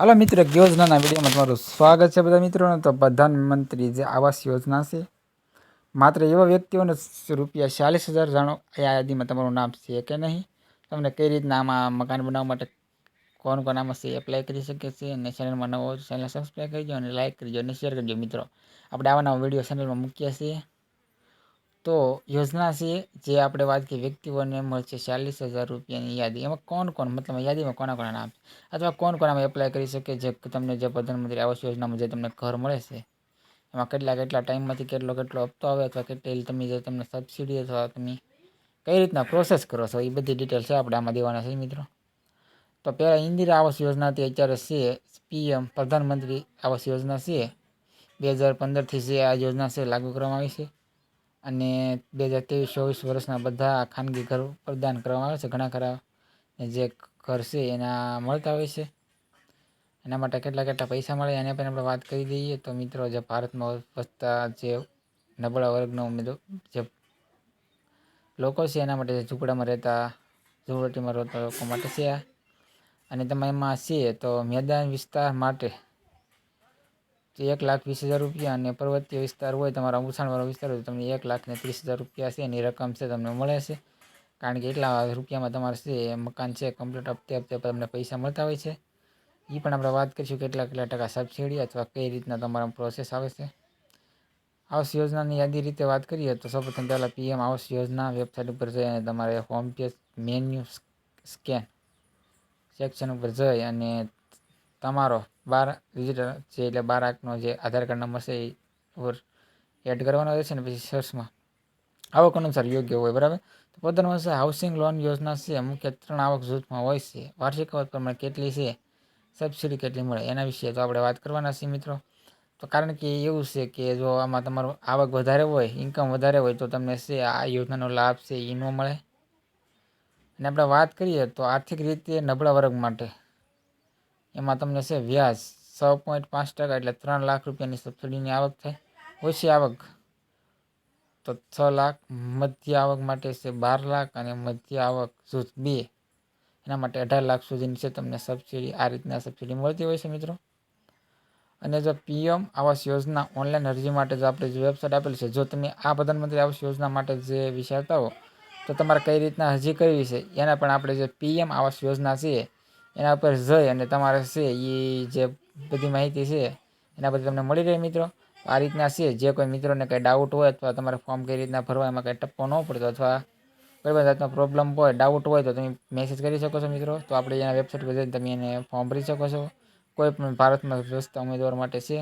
હાલો મિત્રો યોજનાના વિડીયોમાં તમારું સ્વાગત છે બધા મિત્રોને. તો પ્રધાનમંત્રી જે આવાસ યોજના છે, માત્ર એવા વ્યક્તિઓને રૂપિયા ચાલીસ હજાર જાણો આ યાદીમાં તમારું નામ છે કે નહીં? તમને કઈ રીતના આમાં મકાન બનાવવા માટે કોણ કોણ આમાં છે એપ્લાય કરી શકે છે? અને ચેનલમાં નવો ચેનલ સબસ્ક્રાઈબ કરજો અને લાઇક કરજો અને શેર કરજો મિત્રો. આપણે આવા નવા વીડિયો ચેનલમાં મૂકીએ છીએ. તો યોજના છે જે આપણે વાત કરીએ વ્યક્તિઓને મળશે ચાલીસ હજાર રૂપિયાની યાદી. એમાં કોણ કોણ? મતલબ યાદીમાં કોના કોના નામ અથવા કોણ કોણ આમાં એપ્લાય કરી શકે જે તમને જે પ્રધાનમંત્રી આવાસ યોજનામાં જે તમને ઘર મળે છે? એમાં કેટલા કેટલા ટાઈમમાંથી કેટલો કેટલો હપ્તો આવે અથવા કેટલી તમે જે તમને સબસિડી અથવા તમે કઈ રીતના પ્રોસેસ કરો છો? એ બધી ડિટેલ છે આપણે આમાં દેવાના છે મિત્રો. તો પહેલાં ઇન્દિરા આવાસ યોજનાથી અત્યારે છે પીએમ, પ્રધાનમંત્રી આવાસ યોજના છે. બે હજાર પંદરથી જે આ યોજના છે લાગુ કરવામાં આવી છે. અને બે હજાર ત્રેવીસ, ચોવીસ વર્ષના બધા ખાનગી ઘર પ્રદાન કરવામાં આવે છે, ઘણા ખરા જે ઘર છે એના મળતા હોય છે. એના માટે કેટલા કેટલા પૈસા મળે એના પણ આપણે વાત કરી દઈએ તો મિત્રો જે ભારતમાં વસતા જે નબળા વર્ગનો ઉમેદો જે લોકો છે એના માટે ઝૂંપડામાં રહેતા ઝૂંપડીમાં રહેતા લોકો માટે છે અને તમે એમાં છીએ તો મેદાન વિસ્તાર માટે એક લાખ વીસ હજાર રૂપિયા અને પર્વતીય વિસ્તાર હોય, તમારા ઉછાણવાળો વિસ્તાર હોય, તો તમને એક લાખને ત્રીસ હજાર રૂપિયા છે એની રકમ છે તમને મળે છે. કારણ કે એટલા રૂપિયામાં તમારે છે મકાન છે કમ્પ્લીટ હપ્તે હપ્તે તમને પૈસા મળતા હોય છે. એ પણ આપણે વાત કરીશું કેટલા કેટલા ટકા સબસિડી અથવા કઈ રીતના તમારા પ્રોસેસ આવે છે. આવાસ યોજનાની યાદી રીતે વાત કરીએ તો સૌપ્રથમ પહેલાં પીએમ આવાસ યોજના વેબસાઇટ ઉપર જઈ અને તમારે home page menu scan section ઉપર જઈ અને તમારો બાર ડિજિટલ જે એટલે બાર આંકનો જે આધાર કાર્ડ નંબર છે એ ઉપર એડ કરવાનો રહેશે ને પછી સર્ચમાં આવક અનુસાર યોગ્ય હોય, બરાબર? તો પ્રધાનમંત્રી હાઉસિંગ લોન યોજના છે મુખ્ય ત્રણ આવક જૂથમાં હોય છે. વાર્ષિક આવક પ્રમાણે કેટલી છે? સબસિડી કેટલી મળે? એના વિશે તો આપણે વાત કરવાના છીએ મિત્રો. તો કારણ કે એવું છે કે જો આમાં તમારું આવક વધારે હોય ઇન્કમ વધારે હોય, તો તમને છે, આ યોજનાનો લાભ છે એ ન મળે. અને આપણે વાત કરીએ તો આર્થિક રીતે નબળા વર્ગ માટે. એમાં તમને છે વ્યાજ છ પોઈન્ટ પાંચ ટકા એટલે ત્રણ લાખ રૂપિયાની સબસિડીની આવક થાય. ઓછી આવક તો છ લાખ, મધ્ય આવક માટે છે બાર લાખ અને મધ્ય આવક જૂથ બે. એના માટે અઢાર લાખ સુધીની છે તમને સબસિડી, આ રીતના સબસિડી મળતી હોય છે મિત્રો. અને જો પીએમ આવાસ યોજના ઓનલાઈન અરજી માટે જો આપણે જે વેબસાઇટ આપેલી છે, જો તમે આ પ્રધાનમંત્રી આવાસ યોજના માટે જે વિચારતા હો, તો તમારે કઈ રીતના અરજી કરવી છે? એના પણ આપણે જે પીએમ આવાસ યોજના છે એના ઉપર જઈ અને તમારે છે એ જે બધી માહિતી છે, એના બધી તમને મળી રહે મિત્રો. આ રીતના છે, જે કોઈ મિત્રોને કંઈ ડાઉટ હોય અથવા તમારે ફોર્મ કઈ રીતના ભરવા એમાં કંઈ ટપ્પો ન પડતો અથવા કોઈ પણ જાતનો પ્રોબ્લેમ હોય ડાઉટ હોય તો તમે મેસેજ કરી શકો છો મિત્રો. તો આપણે એના વેબસાઇટ પર જઈને તમે એને ફોર્મ ભરી શકો છો. કોઈ પણ ભારતમાં વ્યસ્ત ઉમેદવાર માટે છે.